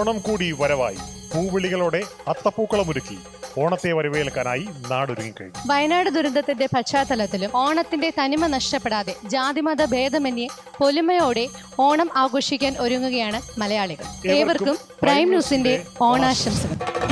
ഓണം കൂടി വരവായി. പൂവിളികളോടെ അത്തപ്പൂക്കളമൊരുക്കി ഓണത്തെ വരവേൽക്കാനായി നാടൊരുങ്ങി കഴിഞ്ഞു. വയനാട് ദുരന്തത്തിന്റെ പശ്ചാത്തലത്തിലും ഓണത്തിന്റെ തനിമ നഷ്ടപ്പെടാതെ ജാതിമത ഭേദമന്യേ പൊലിമയോടെ ഓണം ആഘോഷിക്കാൻ ഒരുങ്ങുകയാണ് മലയാളികൾ. ഏവർക്കും പ്രൈം ന്യൂസിന്റെ ഓണാശംസകൾ.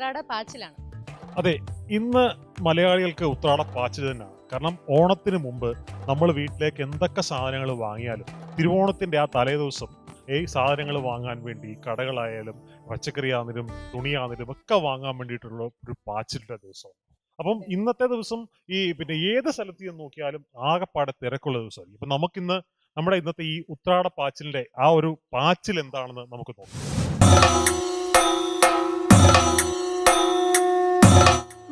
ഉത്രാട പാച്ചിലാണ്. അതെ ഇന്ന് മലയാളികൾക്ക് ഉത്രാട പാച്ചിൽ തന്നെയാണ്. കാരണം ഓണത്തിന് മുമ്പ് നമ്മൾ വീട്ടിലേക്ക് എന്തൊക്കെ സാധനങ്ങൾ വാങ്ങിയാലും തിരുവോണത്തിന്റെ ആ തലേദിവസം ഈ സാധനങ്ങൾ വാങ്ങാൻ വേണ്ടി കടകളായാലും പച്ചക്കറി ആണെങ്കിലും തുണിയാണെങ്കിലും ഒക്കെ വാങ്ങാൻ വേണ്ടിയിട്ടുള്ള ഒരു പാച്ചിലിന്റെ ദിവസം. അപ്പം ഇന്നത്തെ ദിവസം ഈ പിന്നെ ഏത് സ്ഥലത്ത് ചെന്ന് നോക്കിയാലും ആകെപ്പാടെ തിരക്കുള്ള ദിവസമായിരിക്കും. ഇപ്പൊ നമുക്കിന്ന് നമ്മുടെ ഇന്നത്തെ ഈ ഉത്രാട പാച്ചിലിന്റെ ആ ഒരു പാച്ചിൽ എന്താണെന്ന് നമുക്ക് നോക്കാം.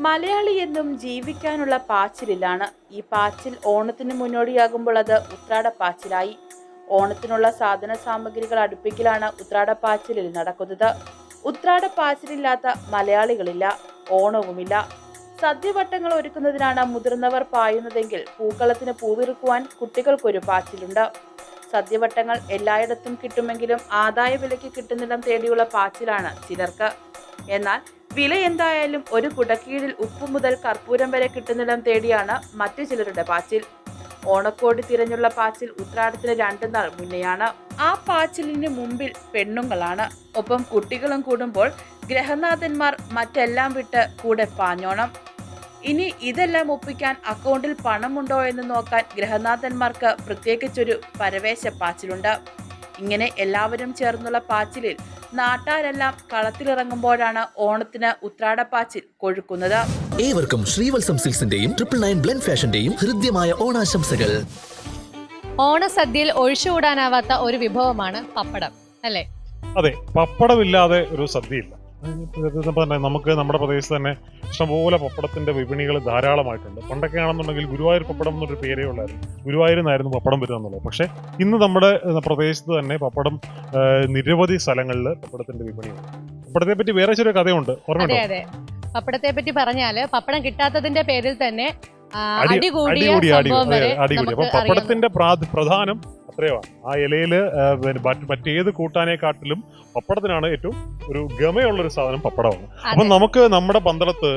മലയാളി എന്നും ജീവിക്കാനുള്ള പാച്ചിലിലാണ്. ഈ പാച്ചിൽ ഓണത്തിന് മുന്നോടിയാകുമ്പോൾ അത് ഉത്രാട പാച്ചിലായി. ഓണത്തിനുള്ള സാധന സാമഗ്രികൾ അടുപ്പിക്കലാണ് ഉത്രാട പാച്ചിലിൽ നടക്കുന്നത്. ഉത്രാട പാച്ചിലില്ലാത്ത മലയാളികളില്ല ഓണവുമില്ല. സദ്യവട്ടങ്ങൾ ഒരുക്കുന്നതിനാണ് മുതിർന്നവർ പായുന്നതെങ്കിൽ പൂക്കളത്തിന് പൂവിറുക്കുവാൻ കുട്ടികൾക്കൊരു പാച്ചിലുണ്ട്. സദ്യവട്ടങ്ങൾ എല്ലായിടത്തും കിട്ടുമെങ്കിലും ആദായ വിലയ്ക്ക് കിട്ടുന്നിടം തേടിയുള്ള പാച്ചിലാണ് ചിലർക്ക്. എന്നാൽ വില എന്തായാലും ഒരു കുടക്കീഴിൽ ഉപ്പ് മുതൽ കർപ്പൂരം വരെ കിട്ടുന്നിടം തേടിയാണ് മറ്റു ചിലരുടെ പാച്ചിൽ. ഓണക്കോടി തിരഞ്ഞുള്ള പാച്ചിൽ ഉത്രാടത്തിന് രണ്ടു നാൾ മുന്നെയാണ്. ആ പാച്ചിലിന് മുമ്പിൽ പെണ്ണുങ്ങളാണ്. ഒപ്പം കുട്ടികളും കൂടുമ്പോൾ ഗ്രഹനാഥന്മാർ മറ്റെല്ലാം വിട്ട് കൂടെ പാഞ്ഞോണം. ഇനി ഇതെല്ലാം ഒപ്പിക്കാൻ അക്കൗണ്ടിൽ പണമുണ്ടോ എന്ന് നോക്കാൻ ഗ്രഹനാഥന്മാർക്ക് പ്രത്യേകിച്ചൊരു പരവേശ പാച്ചിലുണ്ട്. ഇങ്ങനെ എല്ലാവരും ചേർന്നുള്ള പാച്ചിലിൽ നാട്ടാരെല്ലാം കളത്തിലിറങ്ങുമ്പോഴാണ് ഓണത്തിന് ഉത്രാടപ്പാച്ചിൽ കൊഴുക്കുന്നത്. ഏവർക്കും ശ്രീവത്സം സിൽസിന്റെയും ട്രിപ്പിൾ നയൻ ബ്ലെൻഡ് ഫാഷന്റെയും ഹൃദ്യമായ ഓണാശംസകൾ. ഓണസദ്യയിൽ ഒഴിച്ചുകൂടാനാവാത്ത ഒരു വിഭവമാണ് പപ്പടം അല്ലേ? അതെ പപ്പടമില്ലാതെ ഒരു സദ്യയില്ല. പറഞ്ഞ നമുക്ക് നമ്മുടെ പ്രദേശത്ത് തന്നെ ഇഷ്ടംപോലെ പപ്പടത്തിന്റെ വിപണികൾ ധാരാളമായിട്ടുണ്ട്. പണ്ടൊക്കെ ആണെന്നുണ്ടെങ്കിൽ ഗുരുവായൂർ പപ്പടം എന്നൊരു പേരേ ഉള്ളായിരുന്നു. ഗുരുവായൂരിൽ നിന്നായിരുന്നു പപ്പടം വരുക എന്നുള്ളത്. പക്ഷേ ഇന്ന് നമ്മുടെ പ്രദേശത്ത് തന്നെ പപ്പടം നിരവധി സ്ഥലങ്ങളിൽ പപ്പടത്തിന്റെ വിപണിയുണ്ട്. പപ്പടത്തെ പറ്റി വേറെ ചെറിയ കഥയുണ്ട്. ഓർമ്മയുണ്ടോ? പപ്പടത്തെ പറ്റി പറഞ്ഞാൽ പപ്പടം കിട്ടാത്തതിന്റെ പേരിൽ തന്നെ അടികൂടിയ അടികൂടി അടികൂടി അപ്പൊ പപ്പടത്തിന്റെ പ്രധാനം അത്രയുമാണ് ആ മറ്റ് മറ്റേത് കൂട്ടാനേക്കാട്ടിലും പപ്പടത്തിനാണ് ഏറ്റവും ഒരു ഗമയുള്ള ഒരു സാധനം പപ്പടമാണ്. അപ്പൊ നമുക്ക് നമ്മുടെ പന്തളത്ത്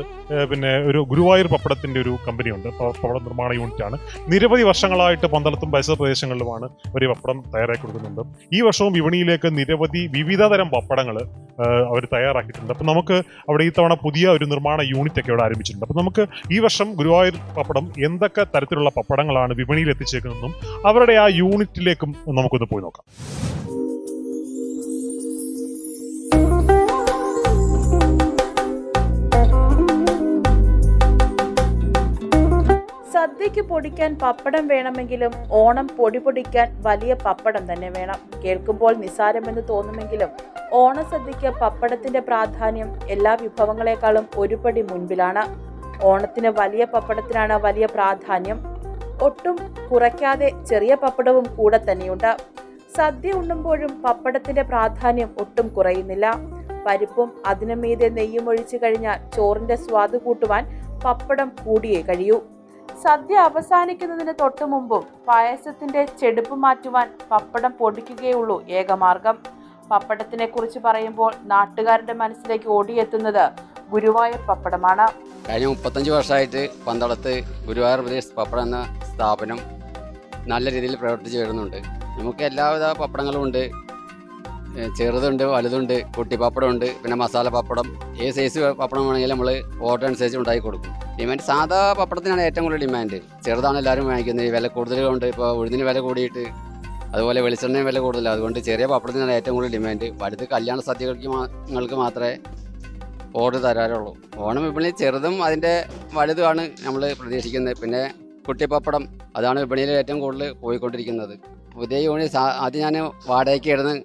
പിന്നെ ഒരു ഗുരുവായൂർ പപ്പടത്തിന്റെ ഒരു കമ്പനിയുണ്ട്. ഉണ്ട് പപ്പട നിർമ്മാണ യൂണിറ്റ് ആണ്. നിരവധി വർഷങ്ങളായിട്ട് പന്തളത്തും പരിസര പ്രദേശങ്ങളിലുമാണ് ഒരു പപ്പടം തയ്യാറാക്കി കൊടുക്കുന്നുണ്ട്. ഈ വർഷവും വിപണിയിലേക്ക് നിരവധി വിവിധ തരം പപ്പടങ്ങൾ അവർ തയ്യാറാക്കിയിട്ടുണ്ട്. അപ്പൊ നമുക്ക് അവിടെ ഈ തവണ പുതിയ ഒരു നിർമ്മാണ യൂണിറ്റ് ഒക്കെ അവിടെ ആരംഭിച്ചിട്ടുണ്ട്. അപ്പൊ നമുക്ക് ഈ വർഷം ഗുരുവായൂർ പപ്പടം എന്തൊക്കെ തരത്തിലുള്ള പപ്പടങ്ങളാണ് വിപണിയിൽ എത്തിച്ചേക്കുന്നതെന്നും അവരുടെ ആ യൂണിറ്റിലേക്കും നമുക്കൊന്ന് പോയി നോക്കാം. സദ്യക്ക് പൊടിക്കാൻ പപ്പടം വേണമെങ്കിലും ഓണം പൊടി പൊടിക്കാൻ വലിയ പപ്പടം തന്നെ വേണം. കേൾക്കുമ്പോൾ നിസാരമെന്ന് തോന്നുമെങ്കിലും ഓണസദ്യക്ക് പപ്പടത്തിന്റെ പ്രാധാന്യം എല്ലാ വിഭവങ്ങളെക്കാളും ഒരുപടി മുൻപിലാണ്. ഓണത്തിന് വലിയ പപ്പടത്തിനാണ് വലിയ പ്രാധാന്യം. ഒട്ടും കുറയ്ക്കാതെ ചെറിയ പപ്പടവും കൂടെ തന്നെയുണ്ട്. സദ്യ ഉണ്ണുമ്പോഴും പപ്പടത്തിന്റെ പ്രാധാന്യം ഒട്ടും കുറയുന്നില്ല. പരിപ്പും അതിനു മീതെ നെയ്യും ഒഴിച്ചു കഴിഞ്ഞാൽ ചോറിന്റെ സ്വാദ് കൂട്ടുവാൻ പപ്പടം കൂടിയേ കഴിയൂ. സദ്യ അവസാനിക്കുന്നതിന് തൊട്ടു മുമ്പും പായസത്തിന്റെ ചെടുപ്പ് മാറ്റുവാൻ പപ്പടം പൊടിക്കുകയുള്ളൂ ഏകമാർഗം പപ്പടത്തിനെ കുറിച്ച് പറയുമ്പോൾ നാട്ടുകാരുടെ മനസ്സിലേക്ക് ഓടിയെത്തുന്നത് ഗുരുവായൂർ പപ്പടമാണ്. കഴിഞ്ഞ മുപ്പത്തഞ്ച് വർഷമായിട്ട് പന്തളത്ത് ഗുരുവായൂർ പ്രദേശ് പപ്പടം എന്ന സ്ഥാപനം നല്ല രീതിയിൽ പ്രവർത്തിച്ച് വരുന്നുണ്ട്. നമുക്ക് എല്ലാവിധ പപ്പടങ്ങളും ഉണ്ട്. ഏ, ചെറുതുണ്ട് വലുതുണ്ട് കുട്ടി പപ്പടം ഉണ്ട് പിന്നെ മസാല പപ്പടം. ഏത് സൈസ് പപ്പടം വേണമെങ്കിലും നമ്മൾ ഓർഡർ അനുസരിച്ച് ഉണ്ടാക്കി കൊടുക്കും. ഡിമാൻഡ് സാധാ പപ്പടത്തിനാണ് ഏറ്റവും കൂടുതൽ ഡിമാൻഡ് ചെറുതാണ് എല്ലാവരും വാങ്ങിക്കുന്നത്. വില കൂടുതൽ കൊണ്ട് ഇപ്പോൾ ഉഴുതിന് വില കൂടിയിട്ട് അതുപോലെ വെളിച്ചെണ്ണയും വില കൂടുതലാണ്. അതുകൊണ്ട് ചെറിയ പപ്പടത്തിനാണ് ഏറ്റവും കൂടുതൽ ഡിമാൻഡ് വലുത് കല്യാണ സദ്യകൾക്ക് നിങ്ങൾക്ക് മാത്രമേ ഓർഡർ തരാറുള്ളൂ. ഓണം വിപണിയിൽ ചെറുതും അതിന്റെ വലുതുമാണ് നമ്മൾ പ്രതീക്ഷിക്കുന്നത്. പിന്നെ കുട്ടിപ്പപ്പടം അതാണ് വിപണിയിൽ ഏറ്റവും കൂടുതൽ പോയിക്കൊണ്ടിരിക്കുന്നത്. പുതിയ യൂണിറ്റ് ആദ്യം ഞാൻ വാടകയ്ക്കായിരുന്നു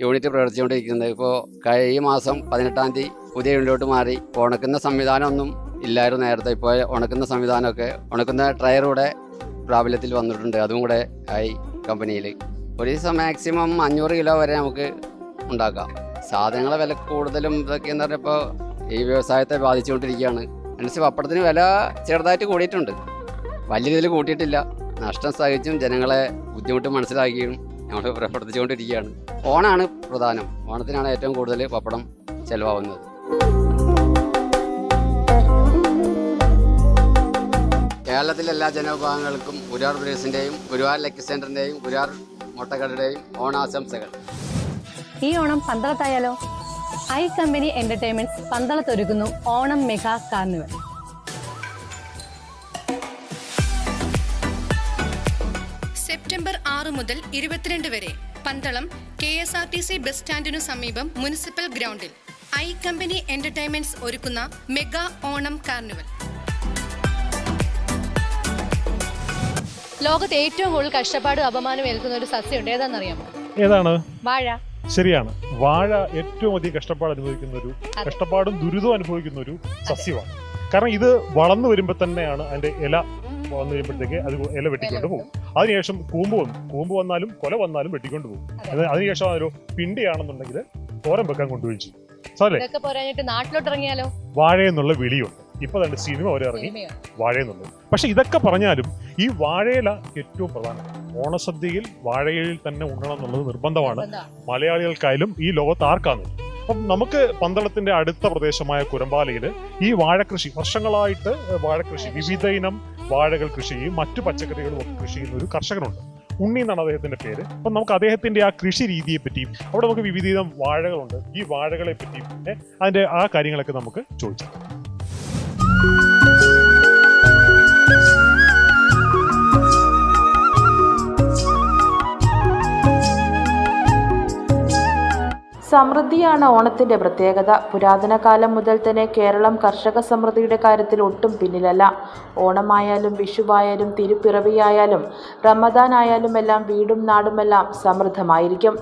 യൂണിറ്റ് പ്രവർത്തിച്ചുകൊണ്ടിരിക്കുന്നത്. ഇപ്പോൾ ഈ മാസം പതിനെട്ടാം തീയതി പുതിയ യൂണിറ്റിലോട്ട് മാറി. ഉണക്കുന്ന സംവിധാനമൊന്നും ഇല്ലായിരുന്നു നേരത്തെ. ഇപ്പോൾ ഉണക്കുന്ന സംവിധാനമൊക്കെ ഉണക്കുന്ന ഡ്രയറൂടെ പ്രാബല്യത്തിൽ വന്നിട്ടുണ്ട്. അതും കൂടെ ആയി കമ്പനിയിൽ. ഒരു ദിവസം മാക്സിമം അഞ്ഞൂറ് കിലോ വരെ നമുക്ക് ഉണ്ടാക്കാം. സാധനങ്ങളെ വില കൂടുതലും ഇതൊക്കെ എന്ന് പറഞ്ഞപ്പോൾ ഈ വ്യവസായത്തെ ബാധിച്ചുകൊണ്ടിരിക്കുകയാണ്. അനുസരിച്ച് പപ്പടത്തിന് വില ചെറുതായിട്ട് കൂടിയിട്ടുണ്ട്. വലിയ രീതിയിൽ കൂട്ടിയിട്ടില്ല. നഷ്ടം സഹിച്ചും ജനങ്ങളെ ബുദ്ധിമുട്ട് മനസ്സിലാക്കിയും ഞങ്ങൾ പ്രവർത്തിച്ചുകൊണ്ടിരിക്കുകയാണ് ഓണാണ് പ്രധാനം. ഓണത്തിനാണ് ഏറ്റവും കൂടുതൽ പപ്പടം ചെലവാകുന്നത്. കേരളത്തിലെ എല്ലാ ജനവിഭാഗങ്ങൾക്കും ഗുരുവാർ ബ്രീസിന്റെയും ഗുരുവാർ ലക്കി സെന്ററിന്റെയും ഗുരുവാർ മുട്ടക്കടയുടെയും ഓണാശംസകൾ. ഈ ഓണം പന്തളത്തായാലോ? ഐ കമ്പനി എന്റർടൈൻമെന്റ്സ് പന്തളത്തൊരുക്കുന്നു ഓണം മെഗാ കാർണിവൽ. സെപ്റ്റംബർ ആറ് മുതൽ ഇരുപത്തിരണ്ട് വരെ Pandalam K S R T C bus സ്റ്റാൻഡിനു സമീപം മുനിസിപ്പൽ ഗ്രൗണ്ടിൽ ഐ കമ്പനി എന്റർടൈൻമെന്റ്സ് ഒരുക്കുന്ന മെഗാ ഓണം കാർണിവൽ. ലോകത്ത് ഏറ്റവും കൂടുതൽ കഷ്ടപ്പാടും അപമാനം ഏൽക്കുന്ന ഒരു സസ്യമുണ്ട്. ഏതാണെന്നറിയാമോ? ഏതാണ്? വാഴ. ശരിയാണ്. വാഴ ഏറ്റവും അധികം കഷ്ടപ്പാട് അനുഭവിക്കുന്ന ഒരു. കഷ്ടപ്പാടും ദുരിതവും അനുഭവിക്കുന്ന ഒരു സസ്യമാണ്. കാരണം ഇത് വളർന്നു വരുമ്പോൾ തന്നെയാണ് അതിന്റെ ഇല വന്നു കഴിയുമ്പോഴത്തേക്ക് അത് ഇല വെട്ടിക്കൊണ്ട് പോകും. അതിനുശേഷം കൂമ്പ് വന്നു. കൂമ്പ് വന്നാലും കൊല വന്നാലും വെട്ടിക്കൊണ്ട് പോകും. അതെ. അത് അതിനുശേഷം അതൊരു പിണ്ടിയാണെന്നുണ്ടെങ്കിൽ തോരൻ വെക്കാൻ കൊണ്ടുപോയി ചെയ്യും. നാട്ടിലോട്ട് ഇറങ്ങിയാലോ? വാഴ എന്നുള്ള വിളിയുണ്ട്. ഇപ്പൊ തന്നെ സിനിമ വരെ ഇറങ്ങി വാഴയെന്നുള്ളത്. വാഴ എന്നുള്ളത് പക്ഷെ ഇതൊക്കെ പറഞ്ഞാലും ഈ വാഴയില ഏറ്റവും പ്രധാനം ഓണസദ്യയിൽ വാഴയിൽ തന്നെ ഉണ്ണണം എന്നുള്ളത് നിർബന്ധമാണ്. നിർബന്ധമാ. മലയാളികൾക്കായാലും ഈ ലോകത്ത് ആർക്കാണ്? അപ്പം നമുക്ക് പന്തളത്തിന്റെ അടുത്ത പ്രദേശമായ കുരമ്പാലയിൽ ഈ വാഴകൃഷി വർഷങ്ങളായിട്ട് വാഴകൃഷി വിവിധ ഇനം വാഴകൾ കൃഷി ചെയ്യും മറ്റു പച്ചക്കറികളും ഒക്കെ കൃഷി ചെയ്യുന്ന ഒരു കർഷകനുണ്ട്. ഉണ്ണി എന്നാണ് അദ്ദേഹത്തിന്റെ പേര്. അപ്പം നമുക്ക് അദ്ദേഹത്തിന്റെ ആ കൃഷി രീതിയെ പറ്റിയും അവിടെ നമുക്ക് വിവിധ ഇനം വാഴകളുണ്ട്. ഈ വാഴകളെ പറ്റിയും പിന്നെ അതിന്റെ ആ കാര്യങ്ങളൊക്കെ നമുക്ക് ചോദിച്ചാൽ സമൃദ്ധിയാണ് ഓണത്തിന്റെ പ്രത്യേകത. പുരാതന കാലം മുതൽ തന്നെ കേരളം കർഷക സമൃദ്ധിയുടെ കാര്യത്തിൽ ഒട്ടും പിന്നിലല്ല. ഓണമായാലും വിഷുവായാലും തിരുപ്പിറവിയായാലും റമദാൻ ആയാലും എല്ലാം വീടും നാടുമെല്ലാം സമൃദ്ധമായിരിക്കും.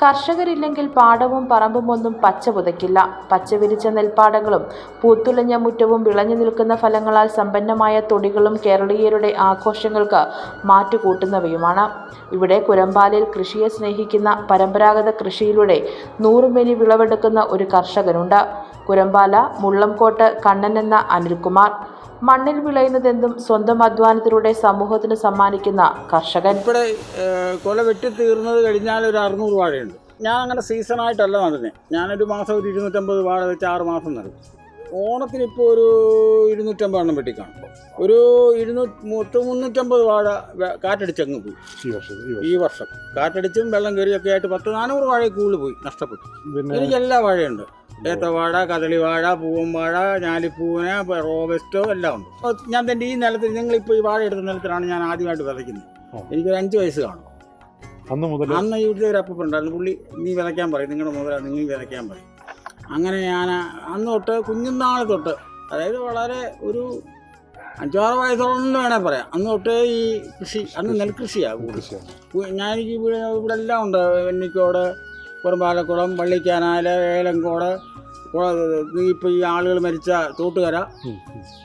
കർഷകരില്ലെങ്കിൽ പാടവും പറമ്പും ഒന്നും പച്ച പുതയ്ക്കില്ല. പച്ച വിരിച്ച നെൽപ്പാടങ്ങളും പൂത്തുലഞ്ഞ മുറ്റവും വിളഞ്ഞു നിൽക്കുന്ന ഫലങ്ങളാൽ സമ്പന്നമായ തൊടികളും കേരളീയരുടെ ആഘോഷങ്ങൾക്ക് മാറ്റുകൂട്ടുന്നവയുമാണ്. ഇവിടെ കുരമ്പാലിൽ കൃഷിയെ സ്നേഹിക്കുന്ന പരമ്പരാഗത കൃഷിയിലൂടെ നൂറുമേനി വിളവെടുക്കുന്ന ഒരു കർഷകനുണ്ട്. കുരമ്പാല മുള്ളംകോട്ട് കണ്ണൻ എന്ന അനിൽകുമാർ. മണ്ണിൽ വിളയുന്നതെന്തും സ്വന്തം അധ്വാനത്തിലൂടെ സമൂഹത്തിന് സമ്മാനിക്കുന്ന കർഷകൻ. ഇവിടെ കൊല വെട്ടി തീർന്നത് കഴിഞ്ഞാൽ ഒരു അറുന്നൂറ് വാഴയുണ്ട്. ഞാൻ അങ്ങനെ സീസണായിട്ടല്ല നടന്നെ. ഞാനൊരു മാസം ഒരു ഇരുന്നൂറ്റമ്പത് വാഴ വെച്ച് ആറ് മാസം നടക്കും ഓണത്തിന് ഇപ്പോൾ ഒരു ഇരുന്നൂറ്റമ്പത് എണ്ണം വെട്ടിക്കാണും. ഒരു ഇരുന്നൂറ്റി മുത്ത് മുന്നൂറ്റമ്പത് വാഴ കാറ്റടിച്ചങ്ങ് പോയി. ഈ വർഷം കാറ്റടിച്ചും വെള്ളം കയറിയൊക്കെ ആയിട്ട് പത്ത് നാനൂറ് വാഴ കൂടുതൽ പോയി നഷ്ടപ്പെട്ടു. എനിക്ക് എല്ലാ വാഴയുണ്ട്. ഏത്തവാഴ കദളിവാഴ പൂവൻവാഴ പൂവൻ വാഴ ഞാലിപ്പൂവന റോബസ്റ്റോ എല്ലാം ഉണ്ട്. അപ്പോൾ ഞാൻ തന്നെ ഈ നിലത്തിൽ നിങ്ങളിപ്പോൾ ഈ വാഴ എടുത്ത നിലത്തിലാണ് ഞാൻ ആദ്യമായിട്ട് വിതയ്ക്കുന്നത്. എനിക്കൊരു അഞ്ച് വയസ്സ് കാണും. അന്ന് മുതൽ അന്ന് ഇവിടുത്തെ ഒരു അപ്പുണ്ടായിരുന്നു പുള്ളി നീ വിതയ്ക്കാൻ പറയും നിങ്ങളുടെ മുതല നിങ്ങൾ വിതയ്ക്കാൻ പറയും. അങ്ങനെ ഞാൻ അന്ന് തൊട്ട് കുഞ്ഞുനാൾ തൊട്ട് അതായത് വളരെ ഒരു അഞ്ചാറ് വയസ്സോളം വേണേ വേണേൽ പറയാം. അന്ന് തൊട്ടേ ഈ കൃഷി അന്ന് നെൽകൃഷിയാണ് കൂടുതൽ. ഞാൻ എനിക്ക് ഇവിടെ ഇവിടെ എല്ലാം ഉണ്ട്. വെന്നിക്കോട് കുറുമ്പാലക്കുളം പള്ളിക്കാനാല് ഏലങ്കോട് ഇപ്പോൾ ഈ ആളുകൾ മരിച്ച തോട്ടുകര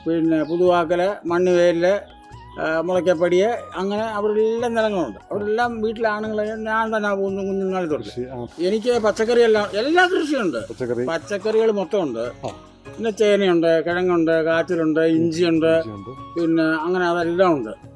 പിന്നെ പുതുവാക്കൽ മണ്ണുവേലിൽ ആ, മുളയ്ക്കപ്പടിയെ അങ്ങനെ അവിടെ എല്ലാം നിലങ്ങളുണ്ട്. അവിടെ എല്ലാം വീട്ടിലെ ഞാൻ തന്നെ പോകുന്നു കുഞ്ഞുങ്ങളെ തൊട്ട്. എനിക്ക് പച്ചക്കറിയെല്ലാം എല്ലാ കൃഷിയുണ്ട്. പച്ചക്കറി? പച്ചക്കറികൾ മൊത്തമുണ്ട്. പിന്നെ ചേനയുണ്ട് കിഴങ്ങുണ്ട് കാച്ചിലുണ്ട് ഇഞ്ചിയുണ്ട്. പിന്നെ അങ്ങനെ അതെല്ലാം ഉണ്ട്.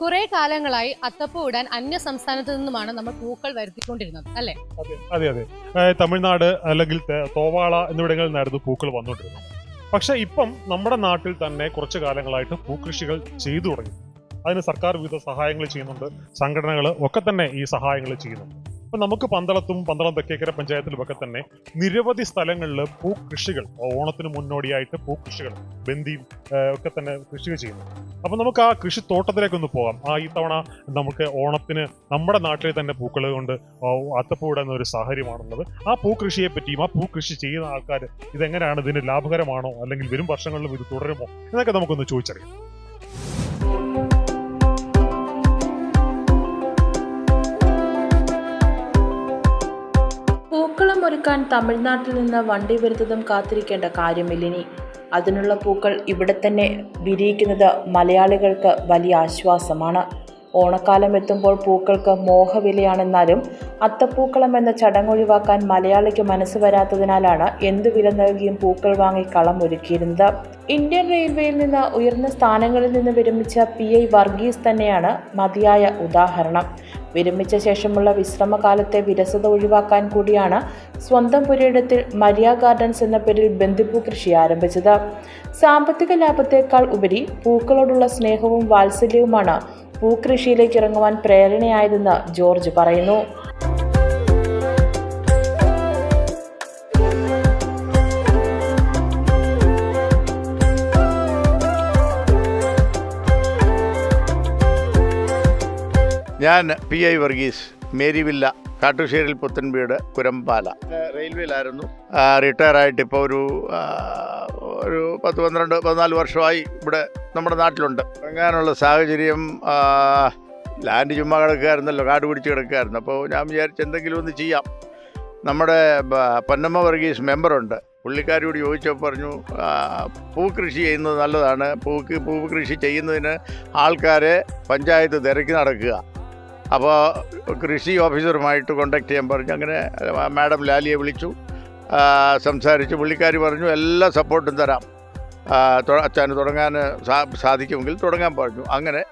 കുറെ കാലങ്ങളായി അത്തപ്പൂ ഇടാൻ അന്യ സംസ്ഥാനത്ത് നിന്നുമാണ് നമ്മൾ പൂക്കൾ വരുത്തിക്കൊണ്ടിരുന്നത് അല്ലെ? അതെ അതെ തമിഴ്നാട് അല്ലെങ്കിൽ തോവാള എന്നിവിടങ്ങളിൽ നിന്നായിരുന്നു പൂക്കൾ വന്നുകൊണ്ടിരുന്നത്. പക്ഷെ ഇപ്പം നമ്മുടെ നാട്ടിൽ തന്നെ കുറച്ചു കാലങ്ങളായിട്ട് പൂക്കൃഷികൾ ചെയ്തു തുടങ്ങി. അതിന് സർക്കാർ വിവിധ സഹായങ്ങൾ ചെയ്യുന്നുണ്ട് സംഘടനകൾ ഒക്കെ തന്നെ ഈ സഹായങ്ങൾ ചെയ്യുന്നുണ്ട്. ഇപ്പൊ നമുക്ക് പന്തളത്തും പന്തളം തെക്കേക്കര പഞ്ചായത്തിലും ഒക്കെ തന്നെ നിരവധി സ്ഥലങ്ങളിൽ പൂക്കൃഷികൾ ഓണത്തിന് മുന്നോടിയായിട്ട് പൂക്കൃഷികൾ ബന്ദി ഒക്കെ തന്നെ കൃഷി ചെയ്യുന്നു. അപ്പൊ നമുക്ക് ആ കൃഷിത്തോട്ടത്തിലേക്ക് ഒന്ന് പോകാം. ആ ഈ തവണ നമുക്ക് ഓണത്തിന് നമ്മുടെ നാട്ടിലെ തന്നെ പൂക്കൾ കൊണ്ട് അത്തപ്പൂടുന്ന ഒരു സാഹചര്യമാണുള്ളത്. ആ പൂക്കൃഷിയെ പറ്റിയും ആ പൂക്കൃഷി ചെയ്യുന്ന ആൾക്കാർ ഇതെങ്ങനെയാണ്? ഇതിന് ലാഭകരമാണോ? അല്ലെങ്കിൽ വരും വർഷങ്ങളിലും ഇത് തുടരുമോ? എന്നൊക്കെ നമുക്കൊന്ന് ചോദിച്ചറിയാം. പൂക്കളം ഒരുക്കാൻ തമിഴ്നാട്ടിൽ നിന്ന് വണ്ടി വരുന്നതും കാത്തിരിക്കേണ്ട കാര്യമില്ലിനി അതിനുള്ള പൂക്കൾ ഇവിടെ തന്നെ വിരിയിക്കുന്നത് മലയാളികൾക്ക് വലിയ ആശ്വാസമാണ്. ഓണക്കാലം എത്തുമ്പോൾ പൂക്കൾക്ക് മോഹവിലയാണെന്നാലും അത്തപ്പൂക്കളം എന്ന ചടങ്ങൊഴിവാക്കാൻ മലയാളിക്ക് മനസ്സ് വരാത്തതിനാലാണ് എന്തു വില നൽകിയും പൂക്കൾ വാങ്ങി കളം ഒരുക്കിയിരുന്നത്. ഇന്ത്യൻ റെയിൽവേയിൽ നിന്ന് ഉയർന്ന സ്ഥാനങ്ങളിൽ നിന്ന് വിരമിച്ച പി ഐ വർഗീസ് തന്നെയാണ് മതിയായ ഉദാഹരണം. വിരമിച്ച ശേഷമുള്ള വിശ്രമകാലത്തെ വിരസത ഒഴിവാക്കാൻ കൂടിയാണ് സ്വന്തം പുരയിടത്തിൽ മരിയ ഗാർഡൻസ് എന്ന പേരിൽ ബന്ദിപ്പൂ കൃഷി ആരംഭിച്ചത്. സാമ്പത്തിക ലാഭത്തേക്കാൾ ഉപരി പൂക്കളോടുള്ള സ്നേഹവും വാത്സല്യവുമാണ് പൂക്കൃഷിയിലേക്ക് ഇറങ്ങുവാൻ പ്രേരണയായതെന്ന് ജോർജ് പറയുന്നു. ഞാൻ P I Varghese Mary Villa Kattusseril Puthenveedu Kurampala. റെയിൽവേയിലായിരുന്നു. Retire ആയിട്ട് ഇപ്പോൾ ഒരു ഒരു പത്ത് പന്ത്രണ്ട് പതിനാല് വർഷമായി ഇവിടെ നമ്മുടെ നാട്ടിലുണ്ട്. അങ്ങനെയുള്ള സാഹചര്യം ലാൻഡ് ചുമ്മാ കിടക്കുകയായിരുന്നല്ലോ കാട് പിടിച്ച് കിടക്കുകയായിരുന്നു. അപ്പോൾ ഞാൻ വിചാരിച്ച് എന്തെങ്കിലും ഒന്ന് ചെയ്യാം. നമ്മുടെ പന്നമ്മ വർഗീസ് മെമ്പറുണ്ട്. പുള്ളിക്കാരോട് ചോദിച്ചപ്പോൾ പറഞ്ഞു പൂക്കൃഷി ചെയ്യുന്നത് നല്ലതാണ്. പൂക്ക് പൂ കൃഷി ചെയ്യുന്നതിന് ആൾക്കാരെ പഞ്ചായത്ത് തിരക്കി നടക്കുക. അപ്പോൾ കൃഷി ഓഫീസറുമായിട്ട് കോണ്ടാക്ട് ചെയ്യാൻ പറഞ്ഞു. അങ്ങനെ മാഡം ലാലിയെ വിളിച്ചു. സംസാരിച്ചു. പുള്ളിക്കാരി പറഞ്ഞു എല്ലാ സപ്പോർട്ടും തരാം. അച്ഛന് തുടങ്ങാൻ സാധിക്കുമെങ്കിൽ തുടങ്ങാൻ പറഞ്ഞു. അങ്ങനെ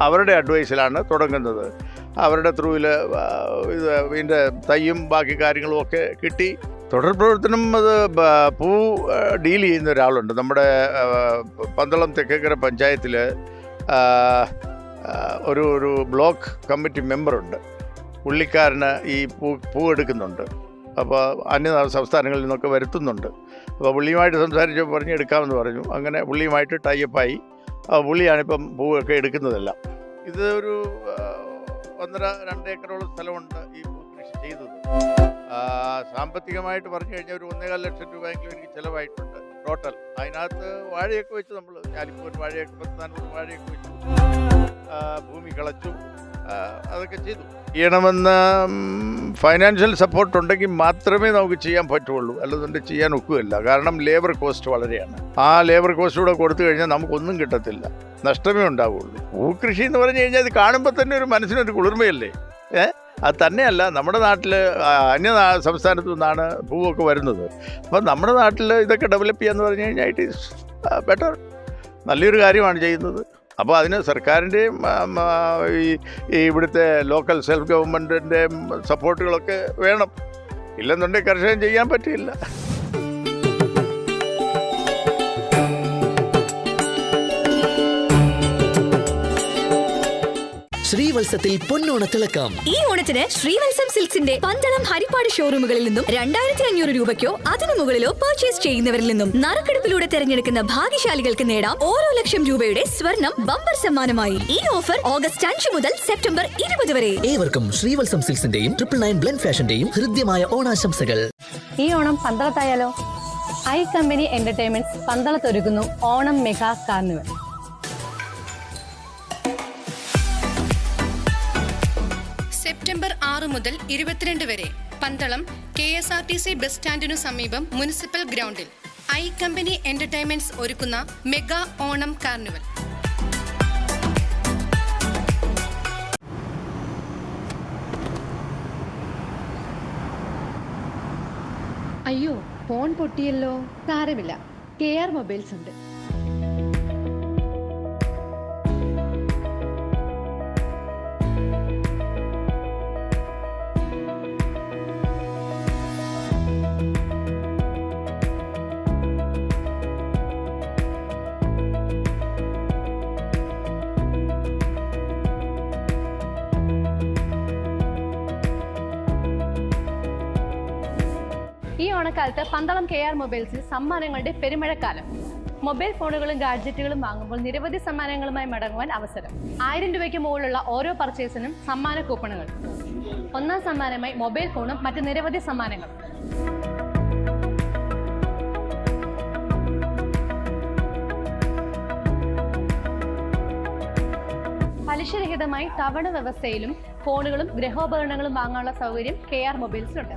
അവരുടെ അഡ്വൈസിലാണ് തുടങ്ങുന്നത്. അവരുടെ ത്രൂവിൽ ഇത് ഇതിന്റെ തയ്യും ബാക്കി കാര്യങ്ങളും ഒക്കെ കിട്ടി. തുടർ പ്രവർത്തനം അത് പൂ ഡീൽ ചെയ്യുന്ന ഒരാളുണ്ട്. നമ്മുടെ പന്തളം തെക്കേക്കര പഞ്ചായത്തിൽ ഒരു ഒരു ബ്ലോക്ക് കമ്മിറ്റി മെമ്പറുണ്ട്. പുള്ളിക്കാരന് ഈ പൂ പൂ എടുക്കുന്നുണ്ട്. അപ്പോൾ അന്യ സംസ്ഥാനങ്ങളിൽ നിന്നൊക്കെ വരുത്തുന്നുണ്ട്. അപ്പോൾ പുള്ളിയുമായിട്ട് സംസാരിച്ച് പറഞ്ഞ് എടുക്കാമെന്ന് പറഞ്ഞു. അങ്ങനെ പുള്ളിയുമായിട്ട് ടൈപ്പായി പുള്ളിയാണിപ്പം പൂവൊക്കെ എടുക്കുന്നതെല്ലാം. ഇത് ഒരു ഒന്നര രണ്ട് ഏക്കറോളം സ്ഥലമുണ്ട് ഈ പൂ കൃഷി ചെയ്തത്. സാമ്പത്തികമായിട്ട് പറഞ്ഞു കഴിഞ്ഞാൽ ഒരു ഒന്നേകാൽ ലക്ഷം രൂപയെങ്കിലും എനിക്ക് ചിലവായിട്ടുണ്ട് ടോട്ടൽ. അതിനകത്ത് വാഴയൊക്കെ വെച്ച് നമ്മൾ ഒരു വാഴയൊക്കെ പത്ത് നാനൂറ് വാഴയൊക്കെ വെച്ചു. ഭൂമി കളച്ചു. അതൊക്കെ ചെയ്തു. ചെയ്യണമെന്ന് ഫൈനാൻഷ്യൽ സപ്പോർട്ട് ഉണ്ടെങ്കിൽ മാത്രമേ നമുക്ക് ചെയ്യാൻ പറ്റുള്ളൂ. അല്ലാതെ ചെയ്യാൻ ഒക്കുകയില്ല. കാരണം ലേബർ കോസ്റ്റ് വളരെയാണ്. ആ ലേബർ കോസ്റ്റ് കൂടെ കൊടുത്തു കഴിഞ്ഞാൽ നമുക്കൊന്നും കിട്ടത്തില്ല. നഷ്ടമേ ഉണ്ടാവുള്ളൂ. ഭൂകൃഷി എന്ന് പറഞ്ഞു കഴിഞ്ഞാൽ ഇത് കാണുമ്പോൾ തന്നെ ഒരു മനസ്സിനൊരു കുളിർമയല്ലേ? ഏ? അത് തന്നെയല്ല. നമ്മുടെ നാട്ടിൽ അന്യ സംസ്ഥാനത്തു നിന്നാണ് പൂവൊക്കെ വരുന്നത്. അപ്പം നമ്മുടെ നാട്ടിൽ ഇതൊക്കെ ഡെവലപ്പ് ചെയ്യാന്ന് പറഞ്ഞു കഴിഞ്ഞാൽ ഇറ്റ് ഈസ് ബെറ്റർ നല്ലൊരു കാര്യമാണ് ചെയ്യുന്നത്. അപ്പോൾ അതിന് സർക്കാരിന്റെയും ഈ ഇവിടുത്തെ ലോക്കൽ സെൽഫ് ഗവൺമെന്റിന്റെയും സപ്പോർട്ടുകളൊക്കെ വേണം. ഇല്ലെന്നുണ്ടെങ്കിൽ കർഷകൻ ചെയ്യാൻ പറ്റില്ല ശ്രീവത്സത്തിൽ പൊന്നോണ തിളക്കം. ഈ ഓണത്തിന് ശ്രീവത്സം സിൽക്സിന്റെ പന്തളം ഹരിപ്പാട് ഷോറൂമുകളിൽ നിന്നും രണ്ടായിരത്തി അഞ്ഞൂറ് രൂപയ്ക്കോ അതിനു മുകളിലോ പർച്ചേസ് ചെയ്യുന്നവരിൽ നിന്നും നറുക്കെടുപ്പിലൂടെ തെരഞ്ഞെടുക്കുന്ന ഭാഗ്യശാലികൾക്ക് നേടാം ഓരോ ലക്ഷം രൂപയുടെ സ്വർണം ബമ്പർ സമ്മാനമായി. ഈ ഓഫർ ഓഗസ്റ്റ് അഞ്ച് മുതൽ സെപ്റ്റംബർ ഇരുപത് വരെ. ഏവർക്കും ശ്രീവത്സം സിൽക്സിന്റെയും ട്രിപ്പിൾ നയൻ ബ്ലെൻഡ് ഫാഷന്റെയും ഹൃദ്യമായ ഓണാശംസകൾ. ഈ ഓണം പന്തളത്തായാലോ? ഐ കമ്പനി എന്റർടൈൻമെന്റ്സ് പന്തളത്തൊരുക്കുന്നു ഓണം മെഗാ കാർണിവൽ. ആറ് മുതൽ ഇരുപത്തിരണ്ട് വരെ. Pandalam K S R T C bus സ്റ്റാൻഡിനു സമീപം മുനിസിപ്പൽ ഗ്രൗണ്ടിൽ. ഐ കമ്പനി എന്റർടൈൻമെന്റ്സ് ഒരുക്കുന്ന മെഗാ ഓണം കാർണിവൽ. അയ്യോ ഫോൺ പൊട്ടിയല്ലോ. സാരമില്ല. കെ ആർ മൊബൈൽസ് ഉണ്ട്. ഓണക്കാലത്ത് പന്തളം കെ ആർ മൊബൈൽസിൽ സമ്മാനങ്ങളുടെ പെരുമഴക്കാലം. മൊബൈൽ ഫോണുകളും ഗാഡ്ജറ്റുകളും വാങ്ങുമ്പോൾ നിരവധി സമ്മാനങ്ങളുമായി മടങ്ങുവാൻ അവസരം. ആയിരം രൂപയ്ക്ക് മുകളിലുള്ള ഓരോ പർച്ചേസിനും സമ്മാന കൂപ്പണുകൾ. ഒന്നാം സമ്മാനമായി മൊബൈൽ ഫോണും മറ്റ് നിരവധി സമ്മാനങ്ങൾ പലിശരഹിതമായി തവണ വ്യവസ്ഥയിലും ഫോണുകളും ഗൃഹോപകരണങ്ങളും വാങ്ങാനുള്ള സൗകര്യം കെ ആർ മൊബൈൽസിലുണ്ട്.